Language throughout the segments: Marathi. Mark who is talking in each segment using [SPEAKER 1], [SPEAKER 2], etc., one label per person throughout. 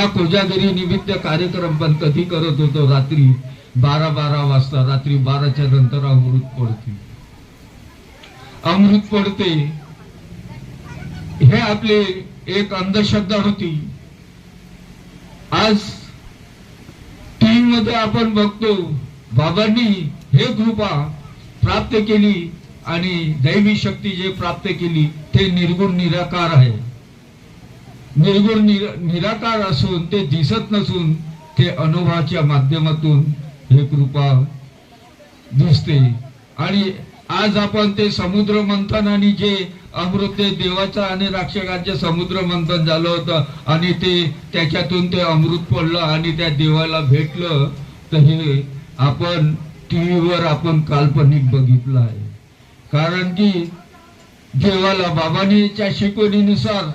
[SPEAKER 1] हा कोजागिरी निमित्त कार्यक्रम पण कधी करत होतो? रात्री बारा बारा वाजता रात्री बाराच्या नंतर अमृत पडते. अमृत पडते. हे आपले एक अंधश्रद्धा होती. आज टीव्ही मध्ये आपण बघतो बाबांनी हे कृपा प्राप्त केली आणि दैवी शक्ती जे प्राप्त केली ते निर्गुण निराकार आहे. निर्गुण निराकार असून ते दिसत नसून ते अनुभवाच्या माध्यमातून हे कृपा दिसते. आणि आज आपण ते समुद्र मंथन आणि जे अमृत ते देवाचं आणि राक्षकांचे समुद्र मंथन झालं होतं आणि ते त्याच्यातून ते अमृत पडलं आणि त्या देवाला भेटलं तर हे आपण टीव्हीवर आपण काल्पनिक बघितलं आहे. कारण की देवाला बाबांच्या शिकवणीनुसार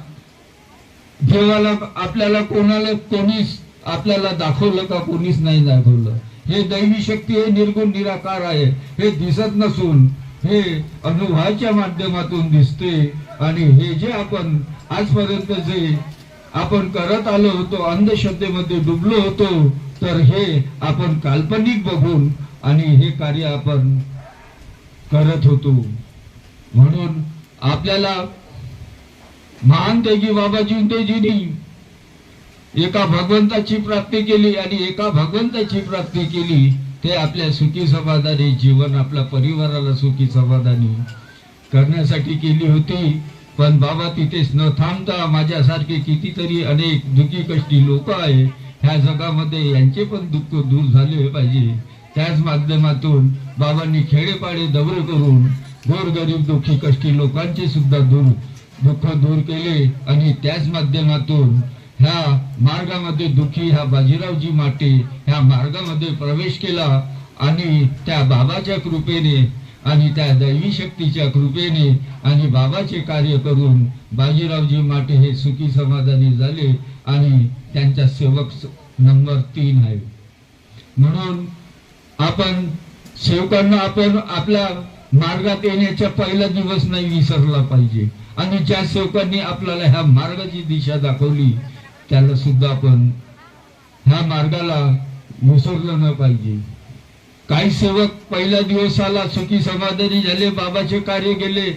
[SPEAKER 1] देवाला आपल्याला कोणाला कोणीच आपल्याला दाखवलं का कोणीच नाही दाखवलं? हे दैवी शक्ती हे निर्गुण निराकार आहे. हे दिसत नसून हे अनुभवाच्या माध्यमातून दिसते. आणि हे जे आपण आजपर्यंत जे आपण करत आलो होतो अंधश्रद्धेमध्ये डुबलो होतो तर हे आपण काल्पनिक बघून आणि हे कार्य आपण करत होतो. म्हणून आपल्याला महान तेगी बाबा जिंतेजींनी एका भगवंताची प्राप्ती केली आणि एका भगवंताची प्राप्ती केली ते आपल्या सुखी समाधानी जीवन आपल्या परिवाराला सुखी समाधानी करण्यासाठी केली होती. पण बाबा तिथेच न थांबता माझ्यासारखे कितीतरी अनेक दुखी कष्टी लोक आहे ह्या जगामध्ये यांचे पण दुःख दूर झाले पाहिजे. त्याच माध्यमातून बाबांनी खेडेपाडे दौरे करून गोरगरीब दुःखी कष्टी लोकांचे सुद्धा दूर दुःख दूर केले आणि त्याच माध्यमातून ह्या मार्गामध्ये दुःखी ह्या बाजीरावजी माटे ह्या मार्गामध्ये प्रवेश केला आणि त्या बाबाच्या कृपेने आणि त्या दैवी शक्तीच्या कृपेने आणि बाबाचे कार्य करून बाजीरावजी माटे हे सुखी समाधानी झाले आणि त्यांचा सेवक नंबर तीन आहे. म्हणून आपण सेवकांना आपण आपल्या मार्गात येण्याचा पहिला दिवस नाही विसरला पाहिजे. आणि ज्या सेवकांनी आपल्याला ह्या मार्गाची दिशा दाखवली त्याला सुद्धा आपण ह्या मार्गाला विसरलं न पाहिजे. काही सेवक पहिल्या दिवसाला सुखी समाधानी झाले बाबाचे कार्य केले.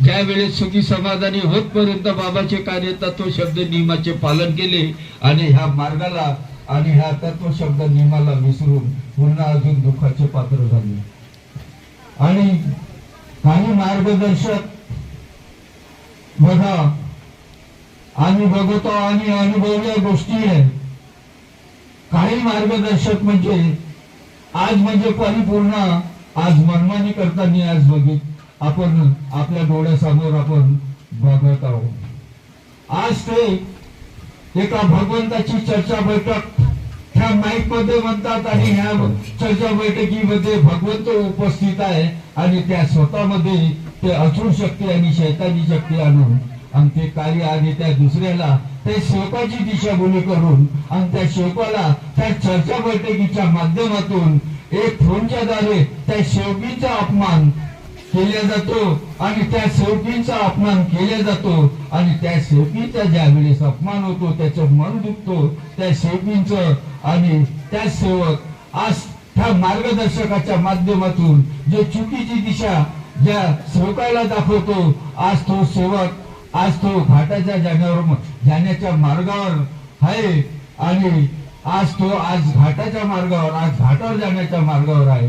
[SPEAKER 1] ज्या वेळेस सुखी समाधानी होतपर्यंत बाबाचे कार्य तत्व शब्द नियमाचे पालन केले आणि ह्या मार्गाला आणि ह्या तत्व शब्द नियमाला विसरून पुन्हा अजून दुःखाचे पात्र झाले. आणि काही मार्गदर्शक बघा आम्ही बघतो आणि अनुभवल्या गोष्टी आहे. काही मार्गदर्शक म्हणजे आज म्हणजे परिपूर्ण आज मनमानी करताना आज बघित आपण आपल्या डोळ्यासमोर आपण बघत आहोत. आज ते एका भगवंताची चर्चा बैठक माईकमध्ये म्हणतात आणि ह्या चर्चा बैठकीमध्ये भगवंत उपस्थित आहे आणि त्या स्वतःमध्ये ते अचूक शक्ती आणि शैतानी शक्ती आणून आणि ते कार्य आणि त्या दुसऱ्याला ते शेवकाची दिशाभूली करून आणि त्या शोकाला त्या चर्चा बैठकीच्या माध्यमातून एक फोनच्या द्वारे त्या शेवकीचा अपमान केला जातो आणि त्या सेवकीचा अपमान केला जातो. आणि त्या सेवकीचा ज्या वेळेस अपमान होतो त्याचं मन दुखतो. त्या सेवकीचं आणि त्या सेवक आज त्या मार्गदर्शकाच्या माध्यमातून जे चुकीची दिशा ज्या सेवकाला दाखवतो आज तो सेवक आज तो घाटाच्या जाण्यावर जाण्याच्या मार्गावर आहे. आणि आज तो आज घाटाच्या मार्गावर आज घाटावर जाण्याच्या मार्गावर आहे.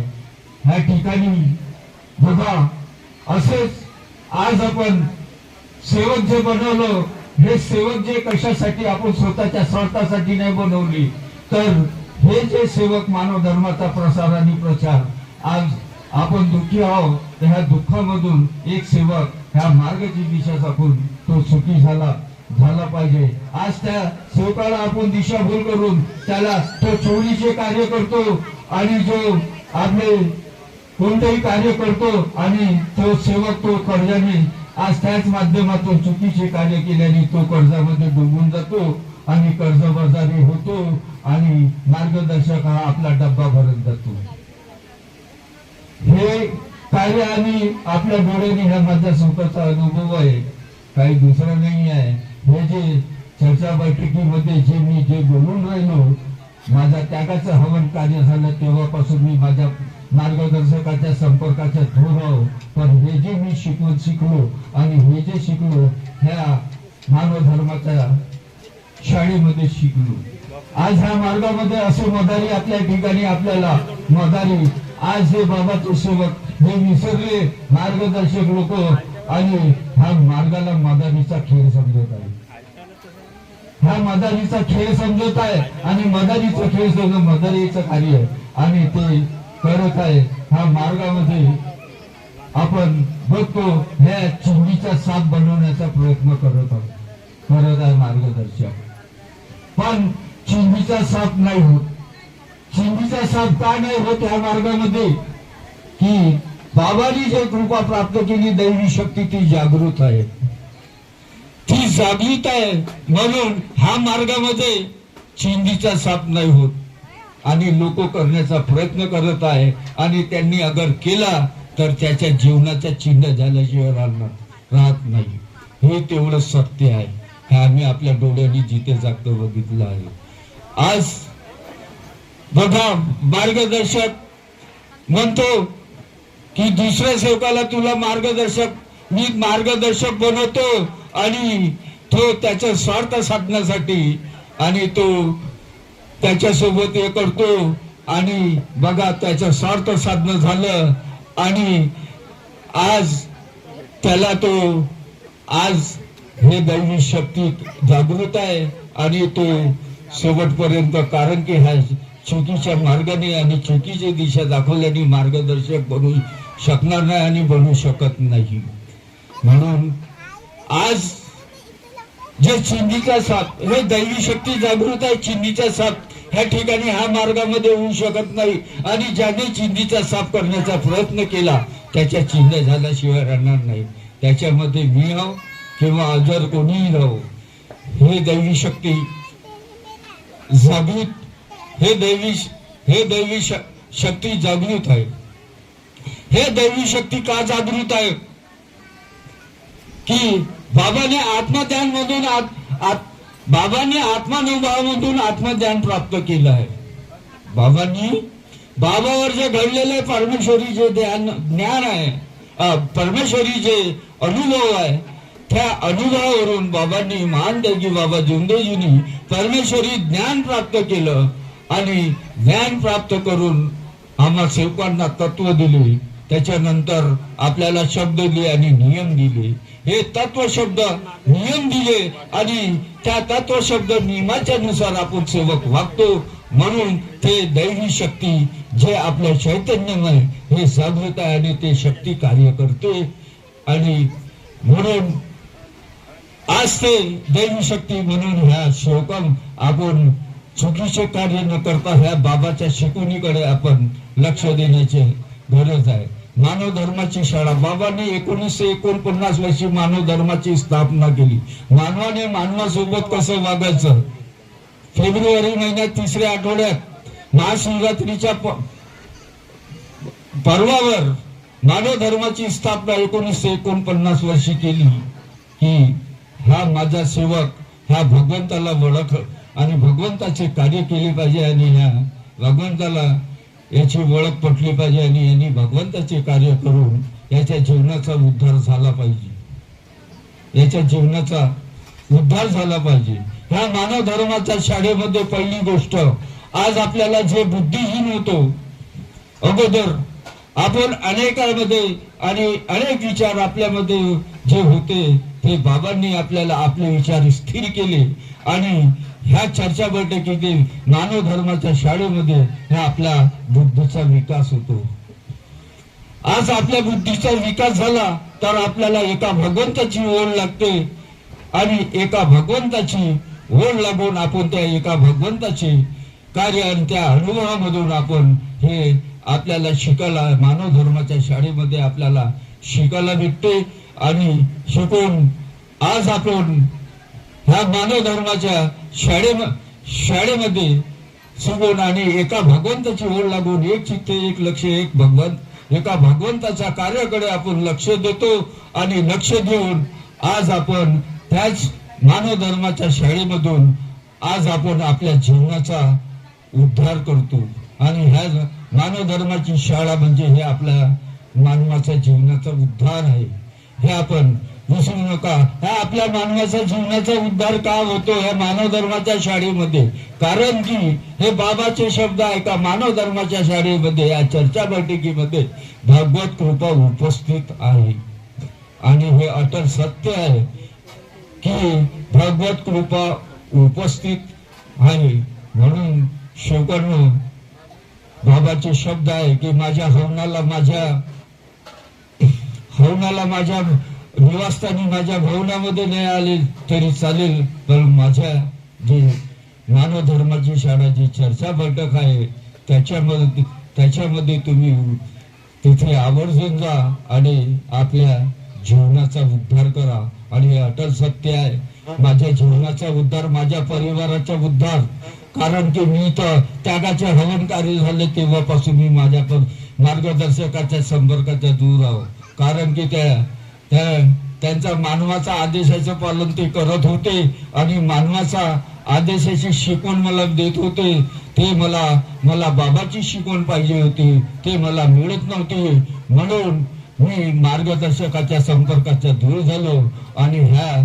[SPEAKER 1] ह्या ठिकाणी बघा असेच आज आपण सेवक जे बनवलं हे सेवक जे कशासाठी आपण स्वतःच्या स्वार्थासाठी नाही बनवली तर हे जे सेवक मानव धर्माचा प्रसार आणि प्रचार आज आपण दुःखी आहोत तर ह्या दुःखामधून एक सेवक ह्या मार्गाची दिशा दाखवून तो सुखी झाला झाला पाहिजे. आज त्या सेवकाला आपण दिशाभूल करून त्याला तो चोरीचे कार्य करतो आणि जो आपले कोणतेही कार्य करतो आणि तो सेवक तो कर्जाने आज त्याच माध्यमातून चुकीचे कार्य केल्याने तो कर्जामध्ये डुबून जातो आणि कर्जबाजारी होतो आणि मार्गदर्शक हा आपला डब्बा भरत जातो. हे कार्य आम्ही आपल्या डोळ्याने हा माझा स्वतःचा अनुभव आहे. काही दुसरं नाही आहे. हे जे चर्चा बैठकीमध्ये जे मी जे बोलून राहिलो माझा त्यागाचं हवन कार्य झालं तेव्हापासून मी माझ्या मार्गदर्शकाच्या संपर्काच्या दूर आहो पण हे जे मी शिकून शिकलो आणि हे जे शिकलो ह्या मानव धर्माच्या शाळेमध्ये शिकलो. आज ह्या मार्गामध्ये असे मदारी आपल्या ठिकाणी आपल्याला मदारी. आज हे बाबाचे सेवक हे विसरले मार्गदर्शक लोक आणि ह्या मार्गाला मदारीचा खेळ समजत आहे. हा मदारीचा खेळ समजत आहे आणि मदारीचा खेळ समजून मदारीचं कार्य आहे. आणि ते करत आहे. ह्या मार्गामध्ये आपण बघतो ह्या चिंडीचा साप बनवण्याचा प्रयत्न करत आहोत. करत आहे मार्गदर्शक. पण चिंडीचा साप नाही होत. चिंडीचा साप का नाही होत ह्या मार्गामध्ये? की बाबांनी जे कृपा प्राप्त केली दैवी शक्ती ती जागृत आहे. ती जागृत आहे म्हणून हा मार्गामध्ये चिंडीचा साप नाही होत. आणि लोक करण्याचा प्रयत्न करत आहे. आणि त्यांनी अगर केला तर त्याच्या जीवनाचा चिन्ह झाल्याशिवाय राहणार राहत नाही. हे तेवढं सत्य आहे. हे आम्ही आपल्या डोळ्यांनी जिथे जागत बघितलं आहे. आज बघा मार्गदर्शक म्हणतो की दुसऱ्या सेवकाला तुला मार्गदर्शक. मी मार्गदर्शक बनवतो आणि तो त्याचा स्वार्थ साधण्यासाठी आणि तो त्याच्यासोबत हे करतो. आणि बघा त्याचं स्वार्थ साधन झालं. आणि आज त्याला तो आज हे दैवी शक्ती जागृत आहे. आणि तो शेवटपर्यंत कारण की ह्या चुकीच्या मार्गाने आणि चुकीची दिशा दाखवल्याने मार्गदर्शक बनू शकणार नाही आणि बनू शकत नाही. म्हणून आज जे चिंधीचा साप हे दैवी शक्ती जागृत आहे चिंधीचा साप ह्या ठिकाणी ह्या मार्गामध्ये होऊ शकत नाही. आणि ज्याने चिंदीचा साफ करण्याचा प्रयत्न केला त्याच्या चिन्ह झाल्याशिवाय राहणार नाही. त्याच्यामध्ये मी राहो किंवा अजर कोणीही राहो. हे दैवी शक्ती जागृत हे दैवी हे दैवी श- शक्ती जागृत आहे. हे दैवी शक्ती का जागृत आहे? की बाबाने आत्मध्यान मधून आत- आत- बाबांनी आत्मानुभवामधून आत्मज्ञान प्राप्त केलं आहे. बाबांनी बाबावर जे घडलेले परमेश्वरी जे ध्यान ज्ञान आहे परमेश्वरी जे अनुभव आहे त्या अनुभवावरून बाबांनी महान देगी बाबा जोंदेजींनी परमेश्वरी ज्ञान प्राप्त केलं आणि ज्ञान प्राप्त करून आम्हा सेवकांना तत्व दिले. त्याच्यानंतर आपल्याला शब्द दिले आणि नियम दिले. हे तत्व शब्द नियम दिले आणि त्या तत्व शब्द नियमाच्या नुसार आपण सेवक वागतो. म्हणून ते दैवी शक्ती जे आपल्या चैतन्यमय हे जागृत आहे आणि ते शक्ती कार्य करते. आणि म्हणून आज ते दैवी शक्ती म्हणून ह्या शोकम आपण चुकीचे कार्य न करता ह्या बाबाच्या शिकवणीकडे आपण लक्ष देण्याची गरज आहे. मानव धर्माची शाळा. बाबांनी एकोणीसशे एकोणपन्नास वर्षी मानव धर्माची स्थापना केली. मानवाने मानवासोबत कसं वागायचं? फेब्रुवारी महिन्यात तिसऱ्या आठवड्यात महाशिवरात्रीच्या पर्वावर मानव धर्माची स्थापना एकोणीसशे एकोणपन्नास वर्षी केली. की हा माझा सेवक हा भगवंताला ओळख आणि भगवंताचे कार्य केले पाहिजे आणि ह्या भगवंताला याची ओळख पटली पाहिजे आणि यांनी भगवंताचे कार्य करून याच्या जीवनाचा उद्धार झाला पाहिजे. याच्या जीवनाचा उद्धार झाला पाहिजे. ह्या मानव धर्माच्या शाळेमध्ये पहिली गोष्ट आज आपल्याला जे बुद्धिहीन होतो अगोदर आपण अनेकांमध्ये आणि अनेक विचार आपल्यामध्ये जे होते ते बाबांनी आपल्याला आपले विचार स्थिर केले आणि ह्या चर्चा बैठकीतील मानव धर्माच्या शाळेमध्ये ह्या आपल्या बुद्धीचा विकास होतो. आज आपल्या बुद्धीचा विकास झाला तर आपल्याला एका भगवंताची ओढ लागते आणि एका भगवंताची ओढ लागून आपण त्या एका भगवंताचे कार्य आणि त्या अनुभवामधून आपण हे आपल्याला शिकायला मानव धर्माच्या शाळेमध्ये आपल्याला शिकायला भेटते आणि शिकून आज आपण ह्या मानव धर्माच्या शाळे शाळेमध्ये शिकून आणि एका भगवंताची ओढ लागून एक चित्त एक लक्ष एक भगवंत. एका भगवंताच्या कार्याकडे आपण लक्ष देतो आणि लक्ष देऊन आज आपण त्याच
[SPEAKER 2] मानव धर्माच्या शाळेमधून आज आपण आपल्या जीवनाचा उद्धार करतो. आणि ह्या मानव धर्माची शाळा म्हणजे हे आपल्या मानवाच्या जीवनाचा उद्धार आहे. हे आपण विसरू नका. हा आपल्या मानवाच्या जीवनाचा उद्धार का होतो या मानव धर्माच्या शाळेमध्ये? कारण की हे बाबाचे शब्द आहे का मानव धर्माच्या शाळेमध्ये या चर्चा बैठकीमध्ये भगवत कृपा उपस्थित आहे. आणि हे अटल सत्य आहे की भगवत कृपा उपस्थित आहे. म्हणून शेवकर्ण बाबाचे शब्द आहे की माझ्या हवनाला माझ्या हवनाला माझ्या निवासस्थानी माझ्या भवनामध्ये नाही आले तरी चालेल पण माझ्या जे मानव धर्माची शाळा जी चर्चा बैठक आहे त्याच्यामध्ये त्याच्यामध्ये तुम्ही तिथे आवर्जून जा आणि आपल्या जीवनाचा उद्धार करा. आणि हे अटल सत्य आहे. माझ्या जीवनाचा उद्धार माझ्या परिवाराचा उद्धार. कारण की मी तर त्यागाचे हवन कार्य झाले तेव्हापासून मी माझ्या पण मार्गदर्शकाच्या संपर्काच्या दूर आहो. कारण की त्या त्यांचा मानवाचा आदेशाचं पालन ते करत होते आणि मानवाचा आदेशाची शिकवण मला देत होते. ते मला मला बाबाची शिकवण पाहिजे होती. ते मला मिळत नव्हते. म्हणून मी मार्गदर्शकाच्या संपर्काच्या दूर झालो आणि ह्या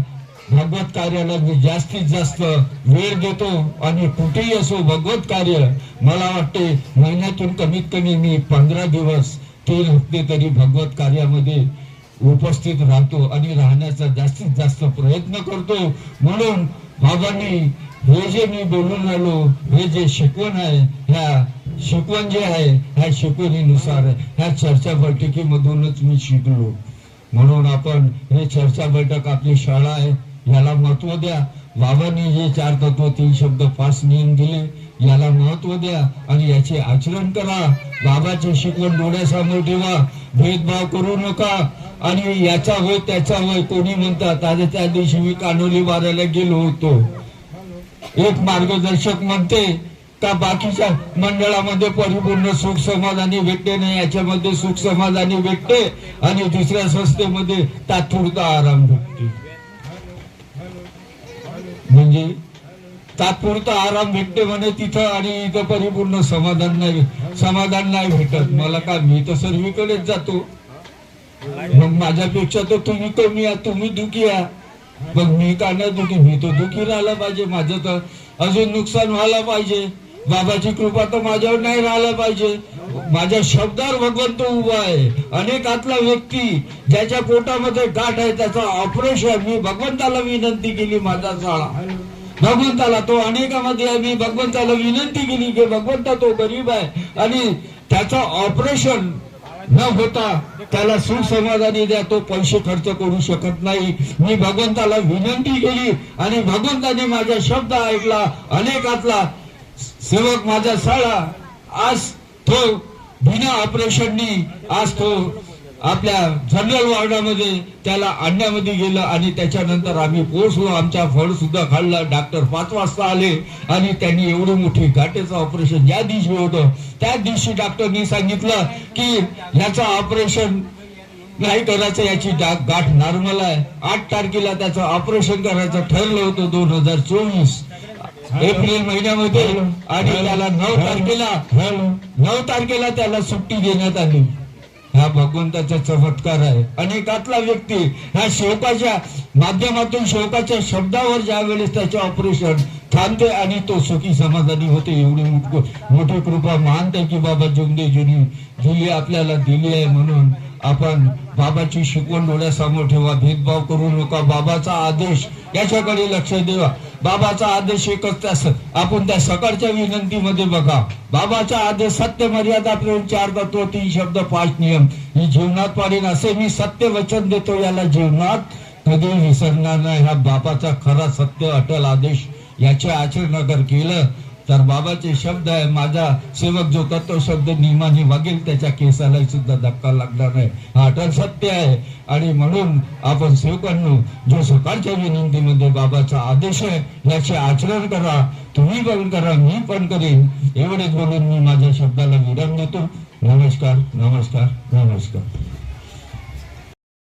[SPEAKER 2] भगवत कार्याला मी जास्तीत जास्त वेळ देतो आणि कुठेही असो भगवत कार्य मला वाटते महिन्यातून कमीत कमी मी पंधरा दिवस तीन हफ्ते तरी भगवत कार्यामध्ये उपस्थित राहतो आणि राहण्याचा जास्तीत जास्त प्रयत्न करतो. म्हणून बाबांनी हे जे मी बोलून राहिलो हे जे शिकवण आहे ह्या शिकवण जे आहे ह्या शिकवणीनुसार ह्या चर्चा बैठकीमधूनच मी शिकलो. म्हणून आपण हे चर्चा बैठक आपली शाळा आहे याला महत्त्व द्या. बाबांनी जे चार तत्व तीन शब्द पाच नियम दिले याला महत्त्व द्या आणि याचे आचरण करा. बाबाचे शिकवण डोळ्यासमोर ठेवा. भेदभाव करू नका. आणि याचा होय त्याचा होय कोणी म्हणतात आज त्या दिवशी मी कानोली मारायला गेलो होतो. एक मार्गदर्शक म्हणते का बाकीच्या मंडळामध्ये परिपूर्ण सुख समाधानी भेटते नाही याच्यामध्ये सुख समाधानी भेटते आणि दुसऱ्या संस्थेमध्ये तात्पुरता आराम भेटते. म्हणजे तात्पुरता आराम भेटते म्हणे तिथं आणि इथं परिपूर्ण समाधान नाही समाधान नाही भेटत. मला का मी तर सर्वीकडेच जातो. मग माझ्यापेक्षा तर तुम्ही कमी आहात तुम्ही दुखी आहात. मग मी का नाही दुखी? मी तर दुखी राहिला पाहिजे. माझं तर अजून नुकसान व्हायला पाहिजे. बाबाची कृपा तर माझ्यावर नाही राहायला पाहिजे. माझ्या शब्दावर भगवंत उभा आहे. अनेकातला व्यक्ती ज्याच्या पोटामध्ये गाठ आहे त्याचा ऑपरेशन मी भगवंताला विनंती केली माझा शाळा भगवंताला तो अनेकामध्ये आहे. मी भगवंताला विनंती केली की भगवंता तो गरीब आहे. आणि त्याचं ऑपरेशन न होता त्याला सुसमाधानी द्या तो पैसे खर्च करू शकत नाही. मी भगवंताला विनंती केली आणि भगवंताने माझा शब्द ऐकला अनेकातला. सेवक माझा साळा. आज तो बिना ऑपरेशननी आज तो आपल्या जनरल वॉर्डामध्ये त्याला आणण्यामध्ये गेलं आणि त्याच्यानंतर आम्ही पोहोचलो. आमचा फळ सुद्धा खाल्ला. डॉक्टर पाच वाजता आले आणि त्यांनी एवढी मोठी गाठीचं ऑपरेशन ज्या दिवशी होतं त्या दिवशी डॉक्टरनी सांगितलं की ह्याचं ऑपरेशन नाही करायचं याची गाठ नॉर्मल आहे. आठ तारखेला त्याचं ऑपरेशन करायचं ठरलं होतं दोन हजार चोवीस. एप्रिल महिन्यामध्ये आणि त्याला नऊ तारखेला नऊ तारखेला त्याला सुट्टी देण्यात आली. हा भगवंताचा चमत्कार आहे. अनेकातला व्यक्ती ह्या शोकाच्या माध्यमातून शोकाच्या शब्दावर ज्या वेळेस त्याचे ऑपरेशन थांबते आणि तो सुखी समाधानी होते एवढी मोठी कृपा मानते की बाबा जुमदेजुनी दिली आपल्याला दिली आहे म्हणून. आपण बाबाची शिकवण डोळ्यासमोर ठेवा भेदभाव करू नका. बाबाचा आदेश याच्याकडे लक्ष देवा. बाबाचा आदेश एकच त्या आपण त्या सकाळच्या विनंतीमध्ये बघा. बाबाचा आदेश सत्य मर्यादा प्रेम चार तत्व तीन शब्द पाच नियम. ही जीवनात पाडेन असे मी सत्य वचन देतो याला जीवनात कधी विसरणार नाही. हा बाबाचा खरा सत्य अटल आदेश याचे आचरण जर केलं तर बाबाचे शब्द आहे माझा सेवक जो तत्व शब्द नियमाने वागेल त्याच्या केसाला सुद्धा धक्का लागणार नाही. हा अटल सत्य आहे. आणि म्हणून आपण सेवकांनो जो सकाळच्या विनंतीमध्ये बाबाचा आदेश आहे याचे आचरण करा. तुम्ही पण करा मी पण करेन. एवढेच बोलून मी माझ्या शब्दाला विराम देतो. नमस्कार नमस्कार नमस्कार.